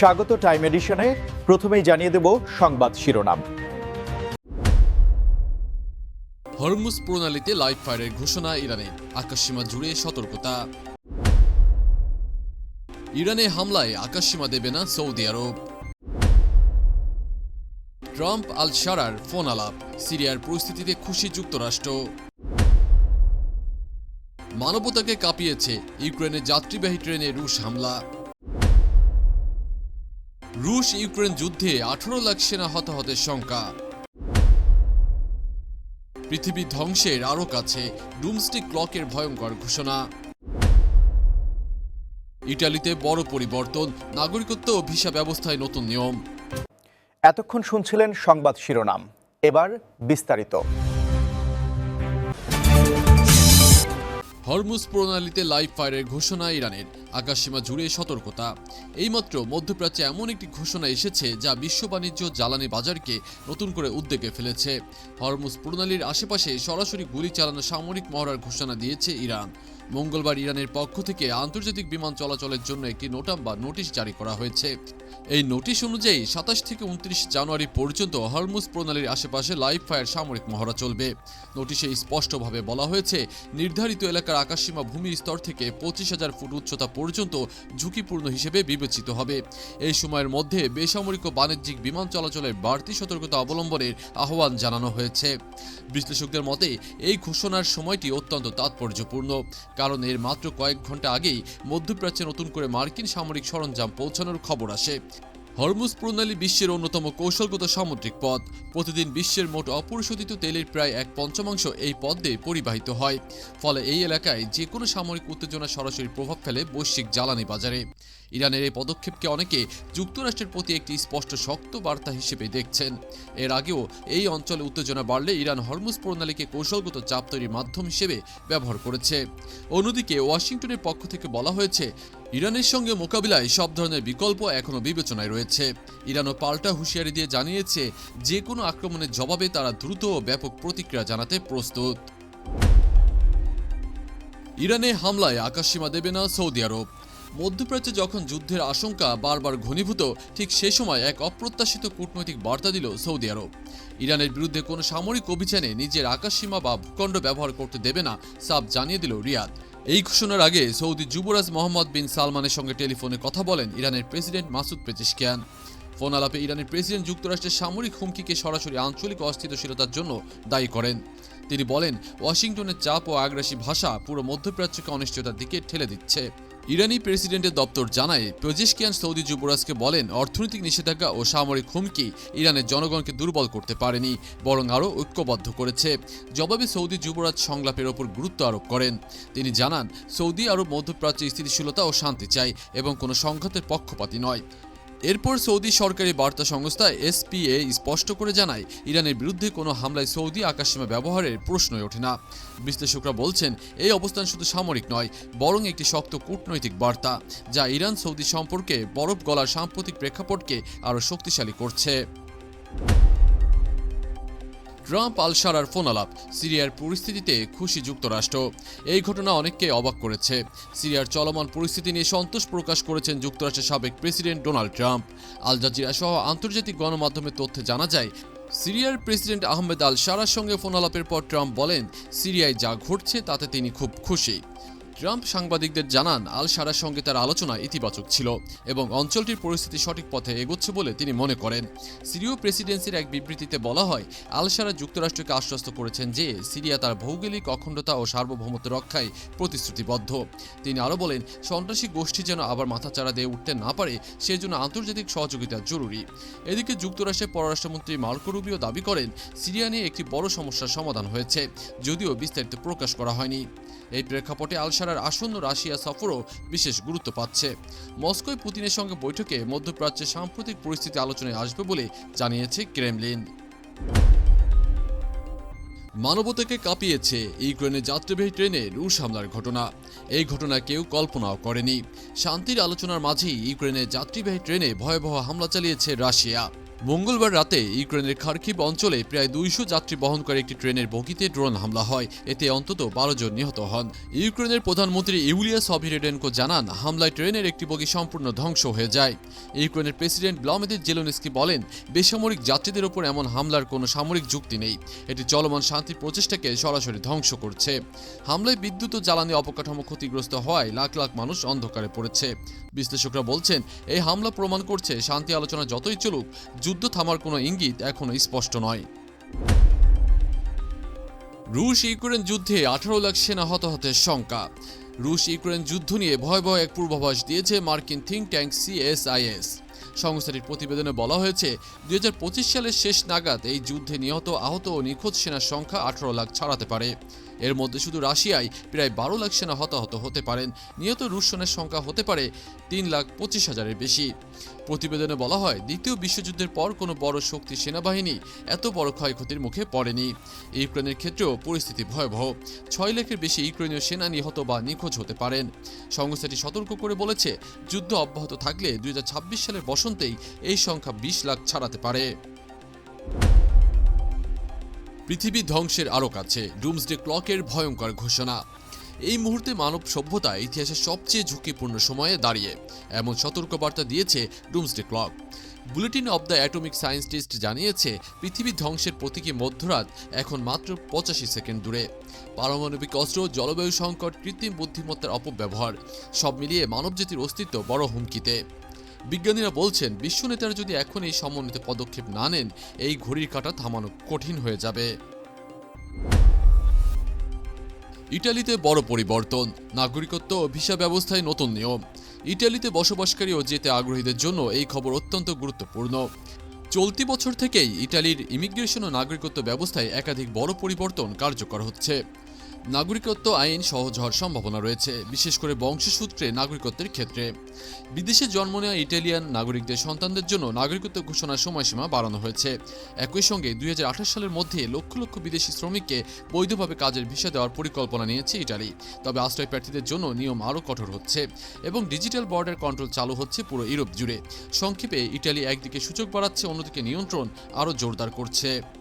স্বাগত টাইম এডিশনে। প্রথমেই জানিয়ে দেব সংবাদ শিরোনাম। হরমুজ প্রণালীতে লাইভ ফায়ারের ঘোষণা ইরানে। আকাশসীমা জুড়ে সতর্কতা। ইরানে হামলায় আকাশসীমা দেবে না সৌদি আরব। ট্রাম্প আল শারার ফোন আলাপ। সিরিয়ার পরিস্থিতিতে খুশি যুক্তরাষ্ট্র। মানবতাকে কাঁপিয়েছে ইউক্রেনের যাত্রীবাহী ট্রেনে রুশ হামলা। রুশ ইউক্রেন যুদ্ধে আঠারো লাখ সেনা হতাহতের শঙ্কা পৃথিবী ধ্বংসের আরও কাছে ডুমস্টিক ক্লকের ভয়ঙ্কর ঘোষণা। ইটালিতে বড় পরিবর্তন, নাগরিকত্ব ও ভিসা ব্যবস্থায় নতুন নিয়ম। এতক্ষণ শুনছিলেন সংবাদ শিরোনাম। এবার বিস্তারিত। হরমুজ প্রণালীতে লাইভ ফায়ারের ঘোষণা ইরানের। আকাশসীমা জুড়ে সতর্কতা। এইমাত্র মধ্যপ্রাচ্যে এমন একটি ঘোষণা এসেছে যা বিশ্ব বাণিজ্য জ্বালানি বাজারকে নতুন করে উদ্বেগে ফেলেছে। হরমুজ প্রণালীর আশেপাশে সরাসরি গুলি চালানো সামরিক মহড়ার ঘোষণা দিয়েছে ইরান। মঙ্গলবার ইরানের পক্ষ থেকে আন্তর্জাতিক বিমান চলাচলের জন্য একটি নোটাম বা নোটিশ জারি করা হয়েছে। এই নোটিশ অনুযায়ী সাতাশ থেকে উনত্রিশ জানুয়ারি পর্যন্ত হরমুজ প্রণালীর আশেপাশে লাইভ ফায়ার সামরিক মহড়া চলবে। নোটিশে স্পষ্টভাবে বলা হয়েছে, নির্ধারিত এলাকার আকাশসীমা ভূমি স্তর থেকে পঁচিশ হাজার ফুট উচ্চতা পর্যন্ত ঝুঁকিপূর্ণ হিসেবে বিবেচিত হবে। এই সময়ের মধ্যে বেসামরিক ও বাণিজ্যিক বিমান চলাচলের বাড়তি সতর্কতা অবলম্বনের আহ্বান জানানো হয়েছে। বিশ্লেষকদের মতে, এই ঘোষণার সময়টি অত্যন্ত তাৎপর্যপূর্ণ। কারণ এর মাত্র কয়েক ঘণ্টা আগেই মধ্যপ্রাচ্যে নতুন করে মার্কিন সামরিক সরঞ্জাম পৌঁছানোর খবর আসে। হরমুজ প্রণালী বিশ্বের অন্যতম কৌশলগত সামুদ্রিক পথ প্রতিদিন বিশ্বের মোট অপরিশোধিত তেলের প্রায় এক পঞ্চমাংশ এই পথ দিয়ে পরিবাহিত হয়। ফলে এই এলাকায় যে কোনো সামরিক উত্তেজনা সরাসরি প্রভাব ফেলে বৈশ্বিক জ্বালানি বাজারে। ইরানের এই পদক্ষেপকে অনেকে যুক্তরাষ্ট্রের প্রতি একটি স্পষ্ট শক্ত বার্তা হিসেবে দেখছেন। এর আগেও এই অঞ্চলে উত্তেজনা বাড়লে ইরান হরমুজ প্রণালীকে কৌশলগত চাপ তৈরির মাধ্যম হিসেবে ব্যবহার করেছে। অন্যদিকে ওয়াশিংটনের পক্ষ থেকে বলা হয়েছে ইরানের সঙ্গে মোকাবিলায় সব ধরনের বিকল্প এখনও বিবেচনায় রয়েছে। ইরানও পাল্টা হুঁশিয়ারি দিয়ে জানিয়েছে, যে কোনো আক্রমণের জবাবে তারা দ্রুত ও ব্যাপক প্রতিক্রিয়া জানাতে প্রস্তুত। ইরানে হামলায় আকাশসীমা দেবে না সৌদি আরব। মধ্যপ্রাচ্যে যখন যুদ্ধের আশঙ্কা বারবার ঘনীভূত, ঠিক সে সময় এক অপ্রত্যাশিত কূটনৈতিক বার্তা দিল সৌদি আরব। ইরানের বিরুদ্ধে কোনো সামরিক অভিযানে নিজের আকাশসীমা বা ভূখণ্ড ব্যবহার করতে দেবে না সাব জানিয়ে দিল রিয়াদ। এই ঘোষণার আগে সৌদি যুবরাজ মোহাম্মদ বিন সালমানের সঙ্গে টেলিফোনে কথা বলেন ইরানের প্রেসিডেন্ট মাসুদ পেজিশকিয়ান। ফোন আলাপে ইরানের প্রেসিডেন্ট যুক্তরাষ্ট্রের সামরিক হুমকিকে সরাসরি আঞ্চলিক অস্থিতশীলতার জন্য দায়ী করেন। তিনি বলেন, ওয়াশিংটনের চাপ ও আগ্রাসী ভাষা পুরো মধ্যপ্রাচ্যকে অনিশ্চয়তার দিকে ঠেলে দিচ্ছে। ইরানি প্রেসিডেন্টের দপ্তর জানায়, পেজেশকিয়ান সৌদি যুবরাজকে বলেন, অর্থনৈতিক নিষেধাজ্ঞা ও সামরিক হুমকি ইরানের জনগণকে দুর্বল করতে পারেনি, বরং আরও ঐক্যবদ্ধ করেছে। জবাবে সৌদি যুবরাজ সংলাপের ওপর গুরুত্ব আরোপ করেন। তিনি জানান, সৌদি আরব মধ্যপ্রাচ্যে স্থিতিশীলতা ও শান্তি চায় এবং কোনো সংঘাতের পক্ষপাতি নয়। এরপর সৌদি সরকারি বার্তা সংস্থা এসপিএ স্পষ্ট করে জানায়, ইরানের বিরুদ্ধে কোনো হামলায় সৌদি আকাশসীমা ব্যবহারের প্রশ্নই ওঠে না। বিশ্লেষকরা বলছেন, এই অবস্থান শুধু সামরিক নয়, বরং একটি শক্ত কূটনৈতিক বার্তা, যা ইরান সৌদি সম্পর্কে বরফ গলার সাম্প্রতিক প্রেক্ষাপটকে আরও শক্তিশালী করছে। ট্রাম্প আল সারার ফোন আলাপ সিরিয়ার পরিস্থিতিতে খুশি যুক্তরাষ্ট্র। এই ঘটনা অনেককে অবাক করেছে। সিরিয়ার চলমান পরিস্থিতি নিয়ে সন্তোষ প্রকাশ করেছেন যুক্তরাষ্ট্রের সাবেক president Donald Trump. Al Jazeera সহ আন্তর্জাতিক গণমাধ্যমের তথ্যে জানা যায়, সিরিয়ার প্রেসিডেন্ট আহমেদ আল সারার সঙ্গে ফোন আলাপের পর ট্রাম্প বলেন, সিরিয়ায় যা ঘটছে তাতে তিনি খুব খুশি। ট্রাম্প সাংবাদিকদের জানান আল সারার সঙ্গে তার আলোচনা ইতিবাচক ছিল এবং অঞ্চলটির পরিস্থিতি সঠিক পথে এগোচ্ছে বলে তিনি মনে করেন। সিরীয় প্রেসিডেন্সির এক বিবৃতিতে বলা হয় আল সারা যুক্তরাষ্ট্রকে আশ্বস্ত করেছেন যে সিরিয়া তার ভৌগোলিক অখণ্ডতা ও সার্বভৌমত্ব রক্ষায় প্রতিশ্রুতিবদ্ধ। তিনি আরও বলেন, সন্ত্রাসী গোষ্ঠী যেন আবার মাথাচাড়া দিয়ে উঠতে না পারে, সেজন্য আন্তর্জাতিক সহযোগিতা জরুরি। এদিকে যুক্তরাষ্ট্রের পররাষ্ট্রমন্ত্রী মার্কো রুবিও দাবি করেন, সিরিয়া নিয়ে একটি বড় সমস্যার সমাধান হয়েছে, যদিও বিস্তারিত প্রকাশ করা হয়নি। এই প্রেক্ষাপটে আলসারার আসন্ন রাশিয়া সফরও বিশেষ গুরুত্ব পাচ্ছে। মস্কোয় পুতিনের সঙ্গে বৈঠকে মধ্যপ্রাচ্যের সাম্প্রতিক পরিস্থিতি আলোচনায় আসবে বলে জানিয়েছে ক্রেমলিন। মানবতাকে কাঁপিয়েছে ইউক্রেনের যাত্রীবাহী ট্রেনে রুশ হামলার ঘটনা। এই ঘটনা কেউ কল্পনাও করেনি। শান্তির আলোচনার মাঝেই ইউক্রেনের যাত্রীবাহী ট্রেনে ভয়াবহ হামলা চালিয়েছে রাশিয়া। মঙ্গলবার রাতে ইউক্রেনের খার্কিভ অঞ্চলে প্রায় দুইশো যাত্রী বহনকারী একটি ট্রেনের বগিতে ড্রোন হামলা হয়। এতে অন্তত বারো জন নিহত হন। ইউক্রেনের প্রধানমন্ত্রী ইউলিয়া সভিরেডেনকো জানান, হামলায় ট্রেনের একটি বগি সম্পূর্ণ ধ্বংস হয়ে যায়। ইউক্রেনের প্রেসিডেন্ট ব্লামেদির জেলোনিস্কি বলেন, বেসামরিক যাত্রীদের ওপর এমন হামলার কোনো সামরিক যুক্তি নেই। এটি চলমান শান্তি প্রচেষ্টাকে সরাসরি ধ্বংস করছে। হামলায় বিদ্যুৎ ও জ্বালানি অবকাঠামো ক্ষতিগ্রস্ত হওয়ায় লাখ লাখ মানুষ অন্ধকারে পড়েছে। বিশ্লেষকরা বলছেন, এই হামলা প্রমাণ করছে, শান্তি আলোচনা যতই চলুক যুদ্ধ থামার কোনো ইঙ্গিত এখনও স্পষ্ট নয়। রুশ ইউক্রেন যুদ্ধে আঠারো লাখ সেনা হতাহতের শঙ্কা। রুশ ইউক্রেন যুদ্ধ নিয়ে ভয় ভয়াবহ এক পূর্বাভাস দিয়েছে মার্কিন থিঙ্ক ট্যাঙ্ক সিএসআইএস। সংস্থাটির প্রতিবেদনে বলা হয়েছে, দুই হাজার পঁচিশ সালের শেষ নাগাদ এই যুদ্ধে নিহত আহত ও নিখোঁজ সেনার সংখ্যা আঠারো লাখ ছাড়াতে পারে। এর মধ্যে শুধু রাশিয়ায় প্রায় বারো লাখ সেনা হতাহত হতে পারেন। নিহত রুশ সেনার সংখ্যা হতে পারে তিন লাখ পঁচিশ হাজারের বেশি। প্রতিবেদনে বলা হয়, দ্বিতীয় বিশ্বযুদ্ধের পর কোনো বড় শক্তি সেনাবাহিনী এত বড় ক্ষয়ক্ষতির মুখে পড়েনি। ইউক্রেনের ক্ষেত্রেও পরিস্থিতি ভয়াবহ। ছয় লাখের বেশি ইউক্রেনীয় সেনা নিহত বা নিখোঁজ হতে পারেন। সংস্থাটি সতর্ক করে বলেছে, যুদ্ধ অব্যাহত থাকলে দুই হাজার ছাব্বিশ সালের বসন্তেই এই সংখ্যা বিশ লাখ ছাড়াতে পারে। পৃথিবী ধ্বংসের আরও কাছে ডুমসডে ক্লকের ভয়ঙ্কর ঘোষণা। এই মুহূর্তে মানব সভ্যতা ইতিহাসের সবচেয়ে ঝুঁকিপূর্ণ সময়ে দাঁড়িয়ে, এমন সতর্কবার্তা দিয়েছে Doomsday Clock. Bulletin of the Atomic Scientist জানিয়েছে, পৃথিবী ধ্বংসের প্রতীকী মধ্যরাত এখন মাত্র পঁচাশি সেকেন্ড দূরে। পারমাণবিক অস্ত্র, জলবায়ু সংকট, কৃত্রিম বুদ্ধিমত্তার অপব্যবহার, সব মিলিয়ে মানবজাতির অস্তিত্ব বড় হুমকিতে। বিজ্ঞানীরা বলছেন বিশ্ব নেতারা যদি এখন এই সমন্বিত পদক্ষেপ না নেন, এই ঘড়ির কাঁটা থামানো কঠিন হয়ে যাবে। ইটালিতে বড় পরিবর্তন, নাগরিকত্ব ও ভিসা ব্যবস্থায় নতুন নিয়ম। ইটালিতে বসবাসকারী ও যেতে আগ্রহীদের জন্য এই খবর অত্যন্ত গুরুত্বপূর্ণ। চলতি বছর থেকেই ইটালির ইমিগ্রেশন ও নাগরিকত্ব ব্যবস্থায় একাধিক বড় পরিবর্তন কার্যকর হচ্ছে। নাগরিকত্ব আইন সহজ হওয়ার সম্ভাবনা রয়েছে, বিশেষ করে বংশসূত্রে নাগরিকত্বের ক্ষেত্রে। বিদেশে জন্ম নেওয়া ইটালিয়ান নাগরিকদের সন্তানদের জন্য নাগরিকত্ব ঘোষণার সময়সীমা বাড়ানো হয়েছে। একই সঙ্গে দুই হাজার আঠাশ সালের মধ্যে লক্ষ লক্ষ বিদেশি শ্রমিককে বৈধভাবে কাজের ভিসা দেওয়ার পরিকল্পনা নিয়েছে ইটালি। তবে আশ্রয় প্রার্থীদের জন্য নিয়ম আরও কঠোর হচ্ছে এবং ডিজিটাল বর্ডার কন্ট্রোল চালু হচ্ছে পুরো ইউরোপ জুড়ে। সংক্ষেপে, ইটালি একদিকে সূচক বাড়াচ্ছে, অন্যদিকে নিয়ন্ত্রণ আরও জোরদার করছে।